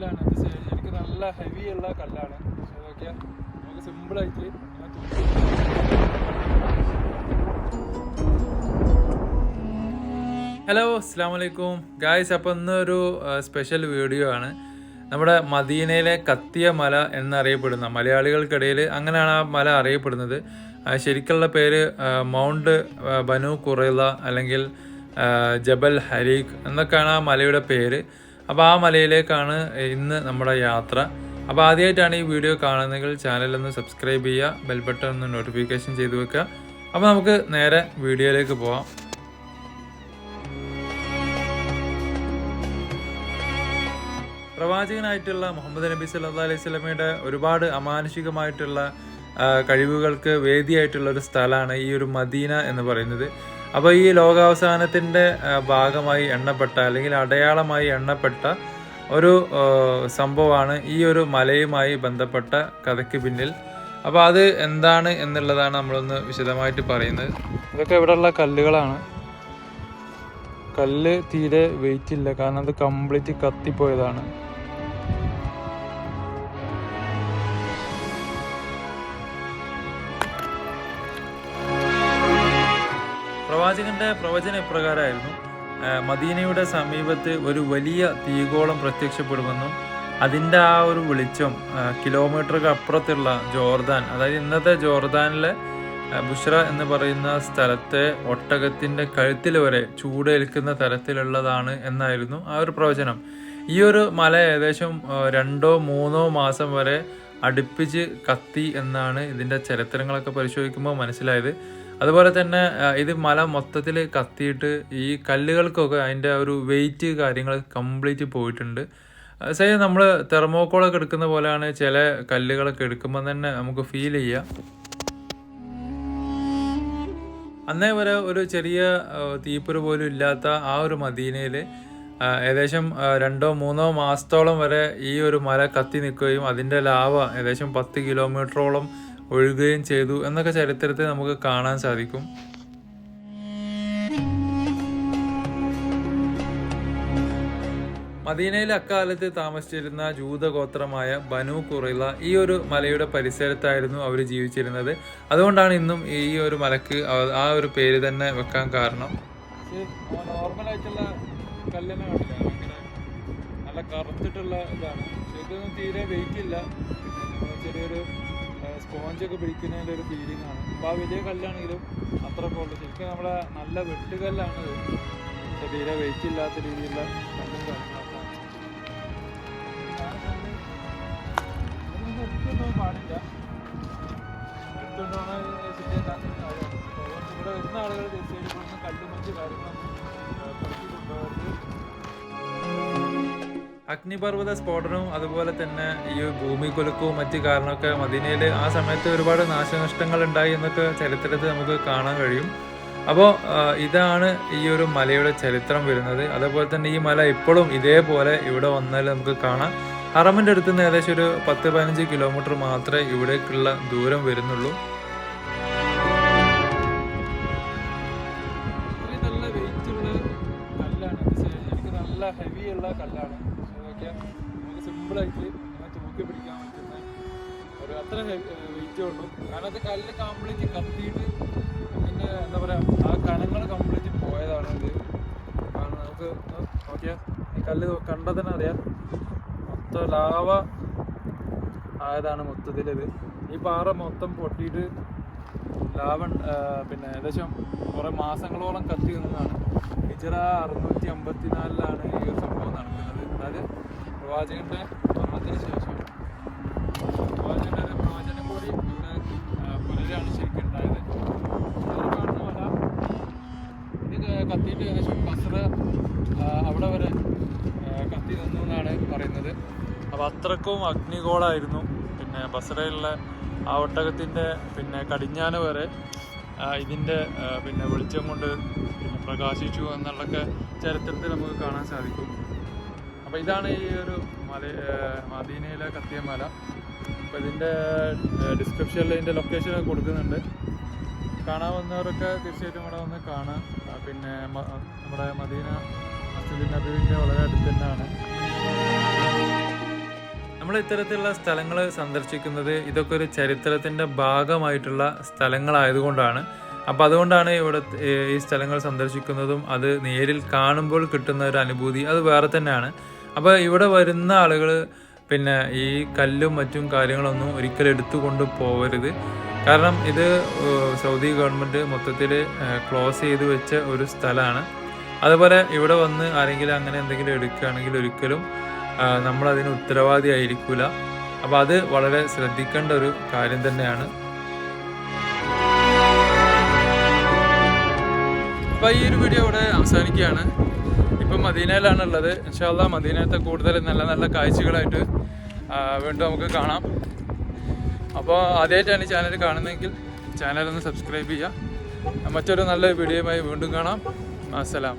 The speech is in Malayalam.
കല്ലാണ്. ഇത് എനിക്ക് നല്ല ഹെവി ഉള്ള കല്ലാണ്. പക്ഷെ നോക്കിയാൽ നമുക്ക് സിമ്പിളായിട്ട് ഹലോ അസ്സാം വലൈക്കും ഗായ്സ് അപ്പോൾ ഇന്നൊരു സ്പെഷ്യൽ വീഡിയോ ആണ്. നമ്മുടെ മദീനയിലെ കത്തിയ മല എന്നറിയപ്പെടുന്ന മലയാളികൾക്കിടയിൽ അങ്ങനെയാണ് ആ മല അറിയപ്പെടുന്നത്. ശരിക്കുള്ള പേര് മൗണ്ട് ബനു കുറൈല അല്ലെങ്കിൽ ജബൽ ഹരീഖ് എന്നൊക്കെയാണ് ആ മലയുടെ പേര്. അപ്പോൾ ആ മലയിലേക്കാണ് ഇന്ന് നമ്മുടെ യാത്ര. അപ്പോൾ ആദ്യമായിട്ടാണ് ഈ വീഡിയോ കാണുന്നതെങ്കിൽ ചാനലൊന്ന് സബ്സ്ക്രൈബ് ചെയ്യുക ബെൽ ബട്ടൺ ഒന്ന് നോട്ടിഫിക്കേഷൻ ചെയ്തു വെക്കുക. അപ്പോൾ നമുക്ക് നേരെ വീഡിയോയിലേക്ക് പോവാം. പ്രവാചകനായിട്ടുള്ള മുഹമ്മദ് നബി സല്ലാ അലൈഹി സ്വലമയുടെ ഒരുപാട് അമാനുഷികമായിട്ടുള്ള കഴിവുകൾക്ക് വേദിയായിട്ടുള്ള ഒരു സ്ഥലമാണ് ഈ ഒരു മദീന എന്ന് പറയുന്നത്. അപ്പോൾ ഈ ലോകാവസാനത്തിന്റെ ഭാഗമായി എണ്ണപ്പെട്ട അല്ലെങ്കിൽ അടയാളമായി എണ്ണപ്പെട്ട ഒരു സംഭവമാണ് ഈ ഒരു മലയുമായി ബന്ധപ്പെട്ട കഥയ്ക്ക് പിന്നിൽ. അപ്പോൾ അത് എന്താണ് എന്നുള്ളതാണ് നമ്മളൊന്ന് വിശദമായിട്ട് പറയുന്നത്. ഇതൊക്കെ ഇവിടെയുള്ള കല്ലുകളാണ്. കല്ല് തീരെ വെയിറ്റ് ഇല്ല. കാരണം അത് കംപ്ലീറ്റ് കത്തിപ്പോയതാണ്. പ്രവാചകന്റെ പ്രവചന ഇപ്രകാരമായിരുന്നു മദീനയുടെ സമീപത്ത് ഒരു വലിയ തീകോളം പ്രത്യക്ഷപ്പെടുമെന്നും അതിന്റെ ആ ഒരു വെളിച്ചം കിലോമീറ്ററുകൾ അപ്പുറത്തുള്ള ജോർദാൻ അതായത് ഇന്നത്തെ ജോർദാനിലെ ബുഷ്ര എന്ന് പറയുന്ന സ്ഥലത്തെ ഒട്ടകത്തിന്റെ കഴുത്തിൽ വരെ ചൂടേൽക്കുന്ന തരത്തിലുള്ളതാണ് എന്നായിരുന്നു ആ ഒരു പ്രവചനം. ഈ ഒരു മല ഏകദേശം രണ്ടോ മൂന്നോ മാസം വരെ അടുപ്പിച്ച് കത്തി എന്നാണ് ഇതിന്റെ ചരിത്രങ്ങളൊക്കെ പരിശോധിക്കുമ്പോൾ മനസ്സിലായത്. അതുപോലെ തന്നെ ഇത് മല മൊത്തത്തിൽ കത്തിയിട്ട് ഈ കല്ലുകൾക്കൊക്കെ അതിന്റെ ഒരു വെയിറ്റ് കാര്യങ്ങൾ കംപ്ലീറ്റ് പോയിട്ടുണ്ട്. സേ നമ്മൾ തെർമോക്കോളൊക്കെ എടുക്കുന്ന പോലെയാണ് ചില കല്ലുകളൊക്കെ എടുക്കുമ്പോൾ തന്നെ നമുക്ക് ഫീൽ ചെയ്യാം. അന്നേ വരെ ഒരു ചെറിയ തീപ്പുര പോലും ഇല്ലാത്ത ആ ഒരു മദീനയിൽ ഏകദേശം രണ്ടോ മൂന്നോ മാസത്തോളം വരെ ഈ ഒരു മല കത്തി നിൽക്കുകയും അതിന്റെ ലാവ ഏകദേശം പത്ത് കിലോമീറ്ററോളം ഒഴുകുകയും ചെയ്തു എന്നൊക്കെ ചരിത്രത്തെ നമുക്ക് കാണാൻ സാധിക്കും. മദീനയിൽ അക്കാലത്ത് താമസിച്ചിരുന്ന ജൂതഗോത്രമായ ബനു കുറൈല ഈ ഒരു മലയുടെ പരിസരത്തായിരുന്നു അവർ ജീവിച്ചിരുന്നത്. അതുകൊണ്ടാണ് ഇന്നും ഈ ഒരു മലക്ക് ആ ഒരു പേര് തന്നെ വെക്കാൻ കാരണം. നോർമൽ ആയിട്ടുള്ള കല്ലിനെ നല്ല കറുത്തിട്ടുള്ള ഇതാണ്. ഇതൊന്നും തീരെ വെയിറ്റ് ഇല്ല. ചെറിയൊരു സ്പോഞ്ച് ഒക്കെ പിടിക്കുന്നതിന്റെ ഒരു ഫീലിംഗ് ആണ്. അപ്പോൾ ആ വലിയ കല്ലാണെങ്കിലും അത്ര പോലെ ശരിക്കും നമ്മുടെ നല്ല വെട്ടുകല്ലാണ് പക്ഷെ തീരെ വെയിറ്റ് ഇല്ലാത്ത രീതിയിലുള്ള കല്ലും കാര്യങ്ങളൊക്കെ പാടില്ല. ഇവിടെ വരുന്ന ആളുകൾ തീർച്ചയായും ഇവിടുന്ന് കല്ലുമഞ്ച് കാര്യങ്ങളൊന്നും അഗ്നിപർവത സ്ഫോടനവും അതുപോലെ തന്നെ ഈ ഭൂമി കുലുക്കവും മറ്റ് കാരണമൊക്കെ മദീനയിൽ ആ സമയത്ത് ഒരുപാട് നാശനഷ്ടങ്ങൾ ഉണ്ടായി എന്നൊക്കെ ചരിത്രത്തിൽ നമുക്ക് കാണാൻ കഴിയും. അപ്പോൾ ഇതാണ് ഈ ഒരു മലയുടെ ചരിത്രം വരുന്നത്. അതുപോലെ തന്നെ ഈ മല ഇപ്പോഴും ഇതേപോലെ ഇവിടെ വന്നാൽ നമുക്ക് കാണാം. ഹറമിന്റെ അടുത്ത് നിന്ന് ഏകദേശം ഒരു പത്ത് പതിനഞ്ച് കിലോമീറ്റർ മാത്രമേ ഇവിടേക്കുള്ള ദൂരം വരുന്നുള്ളൂ. ഇത്രയും നല്ല വെയിറ്റ് കല്ലാണ്. നല്ല ഹെവി ഉള്ള കല്ലാണ്. സിമ്പിളായിട്ട് ഇങ്ങനെ തൂക്കി പിടിക്കാൻ പറ്റുന്ന ഒരു അത്ര വെയിറ്റേ ഉള്ളൂ. കാരണം അത് കല്ല് കംപ്ലീറ്റ് കത്തിയിട്ട് പിന്നെ എന്താ പറയുക ആ കണങ്ങൾ കംപ്ലീറ്റ് പോയതാണ് ഇത്. കാരണം നമുക്ക് നോക്കിയാൽ ഈ കല്ല് കണ്ടാൽ തന്നെ അറിയാം. മൊത്തം ലാവ ആയതാണ് മൊത്തത്തിലിത്. ഈ പാറ മൊത്തം പൊട്ടിയിട്ട് ലാവൺ പിന്നെ ഏകദേശം കുറേ മാസങ്ങളോളം കത്തി നിന്നതാണ്. ഹിജറ അറുന്നൂറ്റി അമ്പത്തിനാലിലാണ് ഈ ഒരു സംഭവം നടക്കുന്നത്. അതായത് പ്രവാചകന്റെ മരണത്തിന് ശേഷം പ്രവാചകന്റെ ഒരു പ്രവചനം കൂടി ഇവിടെ ആ, പുനരാണ് ശരിക്കും ഉണ്ടായത്. കാണുന്ന പോലെ ഇത് കത്തിയിട്ട് ഏകദേശം കസറ അവിടെ വരെ കത്തി നിന്നു എന്നാണ് പറയുന്നത്. അപ്പോൾ അത്രക്കും അഗ്നിഗോളായിരുന്നു. പിന്നെ ബസറയിലുള്ള ആ ഒട്ടകത്തിന്റെ പിന്നെ കടിഞ്ഞാന വരെ ഇതിന്റെ പിന്നെ വെളിച്ചം കൊണ്ട് പ്രകാശിച്ചു എന്നുള്ളതൊക്കെ ചരിത്രത്തിൽ നമുക്ക് കാണാൻ സാധിക്കും. അപ്പോൾ ഇതാണ് ഈ ഒരു മല മദീനയിലെ കത്തിയമല അപ്പൊ ഇതിന്റെ ഡിസ്ക്രിപ്ഷനിൽ ഇതിന്റെ ലൊക്കേഷൻ കൊടുക്കുന്നുണ്ട്. കാണാൻ വന്നവരൊക്കെ തീർച്ചയായിട്ടും ഇവിടെ വന്ന് കാണാം. പിന്നെ നമ്മുടെ മദീന മസ്ജിദ് വളരെ അടുത്ത് തന്നെയാണ്. നമ്മൾ ഇത്തരത്തിലുള്ള സ്ഥലങ്ങൾ സന്ദർശിക്കുന്നത് ഇതൊക്കെ ഒരു ചരിത്രത്തിന്റെ ഭാഗമായിട്ടുള്ള സ്ഥലങ്ങളായതുകൊണ്ടാണ്. അപ്പോൾ അതുകൊണ്ടാണ് ഇവിടെ ഈ സ്ഥലങ്ങൾ സന്ദർശിക്കുന്നതും അത് നേരിൽ കാണുമ്പോൾ കിട്ടുന്ന ഒരു അനുഭൂതി അത് വേറെ തന്നെയാണ്. അപ്പോൾ ഇവിടെ വരുന്ന ആളുകൾ പിന്നെ ഈ കല്ലും മറ്റും കാര്യങ്ങളൊന്നും ഒരിക്കലും എടുത്തുകൊണ്ട് പോകരുത് കാരണം ഇത് സൗദി ഗവൺമെന്റ് മൊത്തത്തിൽ ക്ലോസ് ചെയ്ത് വെച്ച ഒരു സ്ഥലമാണ് അതുപോലെ ഇവിടെ വന്ന് ആരെങ്കിലും അങ്ങനെ എന്തെങ്കിലും എടുക്കുകയാണെങ്കിൽ ഒരിക്കലും നമ്മളതിന് ഉത്തരവാദി ആയിരിക്കില്ല അപ്പോൾ അത് വളരെ ശ്രദ്ധിക്കേണ്ട ഒരു കാര്യം തന്നെയാണ്. അപ്പോൾ ഈ ഒരു വീഡിയോ ഇവിടെ അവസാനിക്കുകയാണ്. ഇപ്പം മദീനയിലാണ് ഉള്ളത് ഇൻഷാല്ല മദീനത്തെ കൂടുതൽ നല്ല നല്ല കാഴ്ചകളായിട്ട് വീണ്ടും നമുക്ക് കാണാം. അപ്പോൾ ആദ്യമായിട്ടാണ് ഈ ചാനൽ കാണുന്നതെങ്കിൽ ചാനലൊന്ന് സബ്സ്ക്രൈബ് ചെയ്യുക. മറ്റൊരു നല്ല വീഡിയോയുമായി വീണ്ടും കാണാം. അസ്സലാം.